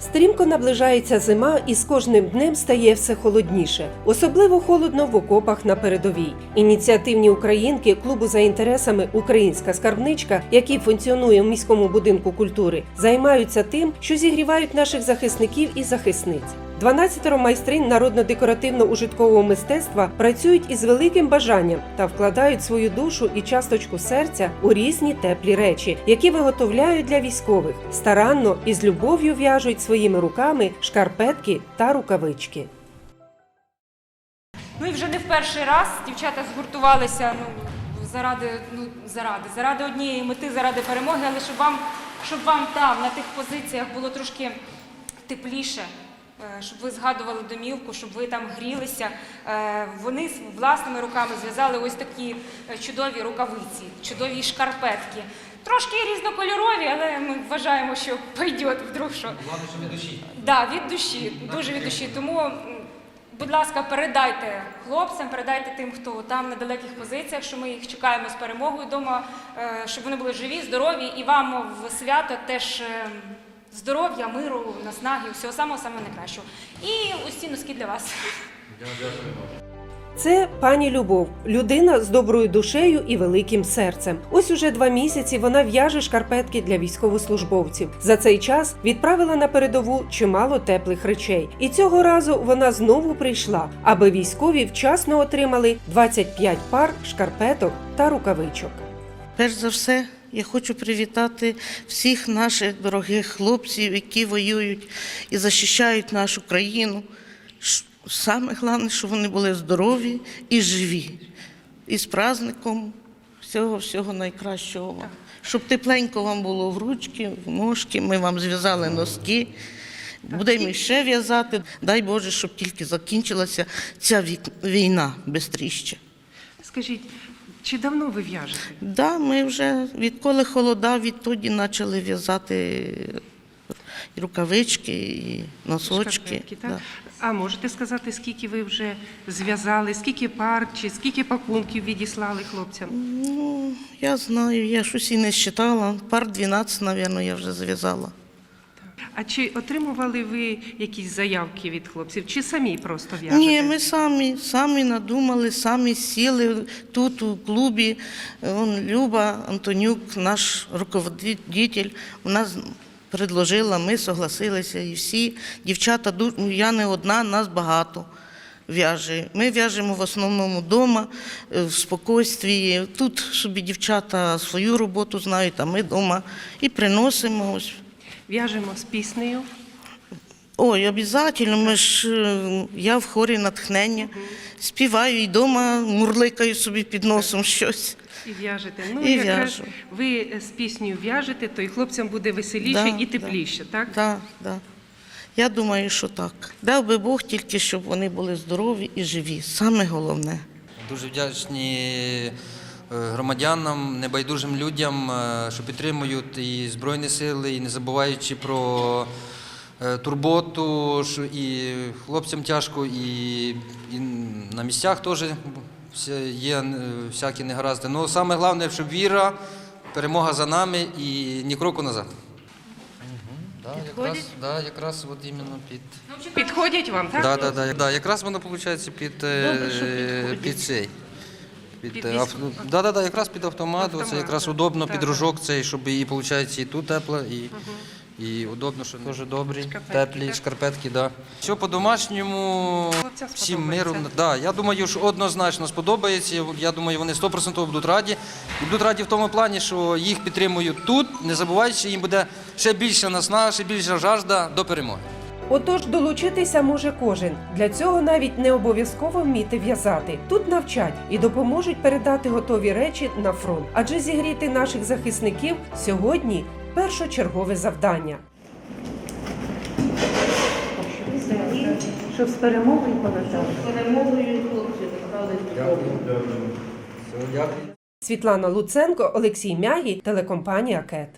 Стрімко наближається зима, і з кожним днем стає все холодніше. Особливо холодно в окопах на передовій. Ініціативні українки клубу за інтересами Українська скарбничка, який функціонує в міському будинку культури, займаються тим, що зігрівають наших захисників і захисниць. 12 майстринь народно-декоративно-ужиткового мистецтва працюють із великим бажанням та вкладають свою душу і часточку серця у різні теплі речі, які виготовляють для військових. Старанно і з любов'ю в'яжуть своїми руками шкарпетки та рукавички. Ну і вже не в перший раз дівчата згуртувалися ну, заради, ну, заради, заради однієї мети, заради перемоги, але щоб вам, щоб вам там, на тих позиціях було трошки тепліше, щоб ви згадували домівку, щоб ви там грілися. Е, Вони власними руками зв'язали ось такі е, чудові рукавиці, чудові шкарпетки. Трошки різнокольорові, але ми вважаємо, що пойде вдруг що. Головне, що від душі. Да, від душі, дуже від душі. Тому, будь ласка, передайте хлопцям, передайте тим, хто там на далеких позиціях, що ми їх чекаємо з перемогою вдома, е, щоб вони були живі, здорові, і вам в свято теж е, здоров'я, миру, наснаги, всього самого самого найкращого. І ось ці носки для вас. Це пані Любов, людина з доброю душею і великим серцем. Ось уже два місяці вона в'яже шкарпетки для військовослужбовців. За цей час відправила на передову чимало теплих речей. І цього разу вона знову прийшла, аби військові вчасно отримали 25 пар шкарпеток та рукавичок. Перш за все, я хочу привітати всіх наших дорогих хлопців, які воюють і захищають нашу країну. Саме головне, щоб вони були здорові і живі. І з праздником всього всього найкращого вам. Щоб тепленько вам було в ручки, в ножки. Ми вам зв'язали носки. Будемо ще в'язати. Дай Боже, щоб тільки закінчилася ця війна швидше. Скажіть, чи давно ви в'яжете? Да, ми вже відколи холода, відтоді почали в'язати і рукавички, і носочки. Шкарпетки, так? Да. А можете сказати, скільки ви вже зв'язали, скільки пар чи скільки пакунків відіслали хлопцям? Ну, я знаю, я щось і не считала. Пар 12, мабуть, я вже зв'язала. А чи отримували ви якісь заявки від хлопців, чи самі просто в'яжете? Ні, ми самі, самі надумали, самі сіли тут у клубі. Он, Люба Антонюк, наш руководитель, вона з- предложила, ми согласилися і всі. Дівчата, ну, я не одна, нас багато в'яже. Ми в'яжемо в основному вдома, е, в спокійстві. Тут собі дівчата свою роботу знають, а ми вдома і приносимо. Ось. В'яжемо з піснею. Ой, обов'язково. Ми ж е, я в хорі натхнення. Співаю і вдома мурликаю собі під носом щось. І в'яжете. Ну, І якраз ви з піснею в'яжете, то і хлопцям буде веселіше Да, і да. тепліше, так? Так, так. Я думаю, що так. Дав би Бог тільки, щоб вони були здорові і живі. Саме головне. Дуже вдячні громадянам, небайдужим людям, е, що підтримують і Збройні сили, і не забуваючи про е, турботу, що і хлопцям тяжко, і, і на місцях теж є е, всякі негаразди. Ну, саме головне, щоб віра, перемога за нами і ні кроку назад. Да, якраз, да, якраз от іменно під. Підходять вам, так? Да, да, да, да. Якраз воно виходить під, е, Добре, що під цей. Під, ав- да, да, да, якраз під автомат, Автомат, це якраз так. удобно, Так, під так. рожок цей, щоб і виходить і тут тепло, і, і удобно, що дуже добрі, Шкарпетки, теплі так? шкарпетки, да. Все по-домашньому, всім миром. Да, я думаю, що однозначно сподобається. Я думаю, вони 100% будуть раді. І будуть раді в тому плані, що їх підтримують тут, не забуваючи, їм буде ще більше наснага, ще більша жажда до перемоги. Отож, долучитися може кожен. Для цього навіть не обов'язково вміти в'язати. Тут навчать і допоможуть передати готові речі на фронт. Адже зігріти наших захисників сьогодні першочергове завдання. Щоб з перемогою полетали. Все, дякую. Світлана Луценко, Олексій Мягі, телекомпанія Кет.